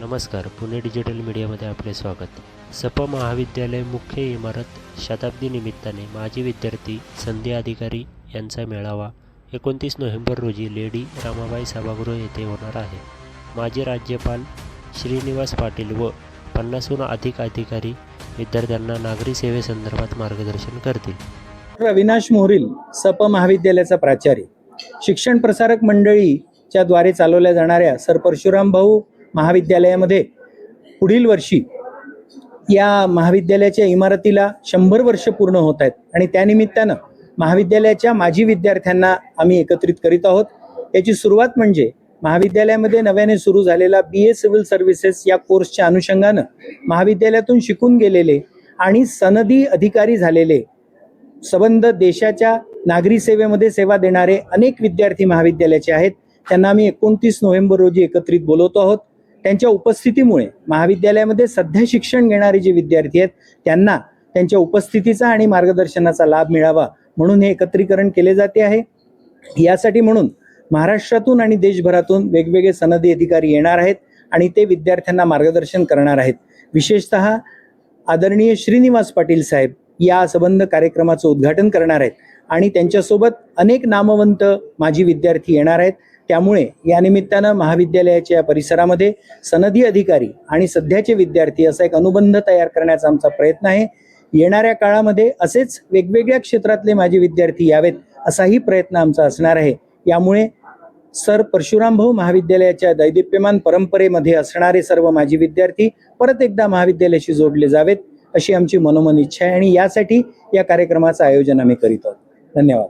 नमस्कार पुणे डिजिटल मीडियामध्ये आपले स्वागत. सप महाविद्यालय मुख्य इमारत शताब्दी निमित्ताने माजी विद्यार्थी संधी अधिकारी यांचा मेळावा एकोणतीस नोव्हेंबर रोजी लेडी रामाबाई सभागृह येथे होणार आहे. माजी राज्यपाल श्रीनिवास पाटील व पन्नासहून अधिक अधिकारी विद्यार्थ्यांना नागरी सेवेसंदर्भात मार्गदर्शन करतील. अविनाश मोहरील सप महाविद्यालयाचा प्राचार्य. शिक्षण प्रसारक मंडळीच्या द्वारे चालवल्या जाणाऱ्या सर परशुराम भाऊ महाविद्यालयामध्ये पुढील वर्षी या महाविद्यालयाच्या इमारतीला शंभर वर्ष पूर्ण होत आहेत. आणि त्यानिमित्तानं महाविद्यालयाच्या माजी विद्यार्थ्यांना आम्ही एकत्रित करीत आहोत. याची सुरुवात म्हणजे महाविद्यालयामध्ये नव्याने सुरू झालेला बी ए सिव्हिल सर्व्हिसेस या कोर्सच्या अनुषंगानं महाविद्यालयातून शिकून गेलेले आणि सनदी अधिकारी झालेले सबंध देशाच्या नागरी सेवेमध्ये सेवा देणारे अनेक विद्यार्थी महाविद्यालयाचे आहेत. त्यांना आम्ही एकोणतीस नोव्हेंबर रोजी एकत्रित बोलवतो आहोत. त्यांच्या उपस्थितीमुळे महाविद्यालयामध्ये सध्या शिक्षण घेणारे जे विद्यार्थी आहेत त्यांना त्यांच्या उपस्थितीचा आणि मार्गदर्शनाचा लाभ मिळावा म्हणून हे एकत्रीकरण केले जाते आहे. यासाठी म्हणून महाराष्ट्रातून आणि देशभरातून वेगवेगळे सनदी अधिकारी येणार आहेत आणि ते विद्यार्थ्यांना मार्गदर्शन करणार आहेत. विशेषतः आदरणीय श्रीनिवास पाटील साहेब या संबंध कार्यक्रमाचं उद्घाटन करणार आहेत आणि त्यांच्यासोबत अनेक नामवंत माजी विद्यार्थी येणार आहेत. त्यामुळे या निमित्तानं महाविद्यालयाच्या या परिसरामध्ये सनदी अधिकारी आणि सध्याचे विद्यार्थी असा एक अनुबंध तयार करण्याचा आमचा प्रयत्न आहे. येणाऱ्या काळामध्ये असेच वेगवेगळ्या क्षेत्रातले माझे विद्यार्थी यावेत असाही प्रयत्न आमचा असणार आहे. यामुळे सर परशुराम भाऊ महाविद्यालयाच्या दैदिप्यमान परंपरेमध्ये असणारे सर्व माजी विद्यार्थी परत एकदा महाविद्यालयाशी जोडले जावेत अशी आमची मनोमन इच्छा आहे आणि यासाठी या कार्यक्रमाचं आयोजन आम्ही करीत आहोत. धन्यवाद.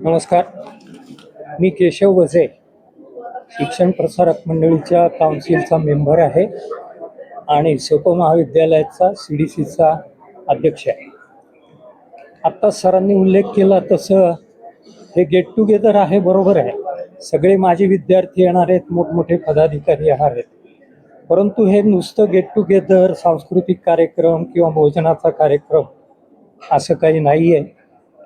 नमस्कार. मी केशव वझे शिक्षण प्रसारक मंडळीच्या काउन्सिलचा मेंबर आहे आणि सोप महाविद्यालयाचा सी डी सीचा अध्यक्ष आहे. आत्ता सरांनी उल्लेख केला तसं हे गेट टुगेदर आहे बरोबर आहे. सगळे माझे विद्यार्थी येणार आहेत मोठमोठे पदाधिकारी येणार आहेत. परंतु हे नुसतं गेट टुगेदर सांस्कृतिक कार्यक्रम किंवा भोजनाचा कार्यक्रम असं काही नाही आहे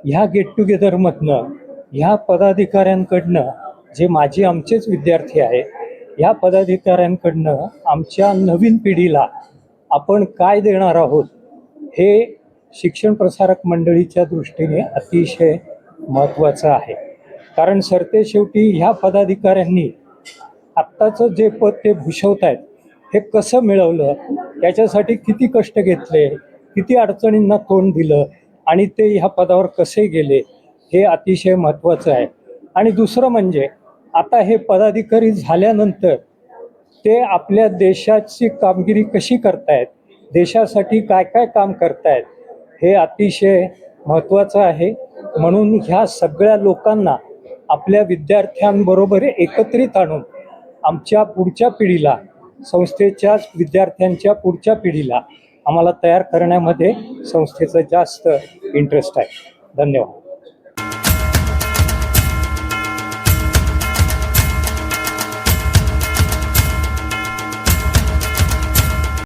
ह्या गेट टुगेदरमधनं ह्या पदाधिकाऱ्यांकडनं जे माझे आमचेच विद्यार्थी आहेत ह्या पदाधिकाऱ्यांकडनं आमच्या नवीन पिढीला आपण काय देणार आहोत हे शिक्षण प्रसारक मंडळीच्या दृष्टीने अतिशय महत्त्वाचं आहे. कारण सरते शेवटी ह्या पदाधिकाऱ्यांनी आत्ताचं जे पद ते भूषवत आहेत हे कसं मिळवलं त्याच्यासाठी किती कष्ट घेतले किती अडचणींना तोंड दिलं आणि ते ह्या पदावर कसे गेले हे अतिशय महत्त्वाचं आहे. आणि दुसरं म्हणजे आता हे पदाधिकारी झाल्यानंतर ते आपल्या देशाची कामगिरी कशी करतायत देशासाठी काय काय काम करतायत हे अतिशय महत्त्वाचं आहे. म्हणून ह्या सगळ्या लोकांना आपल्या विद्यार्थ्यांबरोबर एकत्रित आणून आमच्या पुढच्या पिढीला संस्थेच्या विद्यार्थ्यांच्या पुढच्या पिढीला आम्हाला तयार करण्यामध्ये संस्थेचं जास्त इंटरेस्ट आहे. धन्यवाद.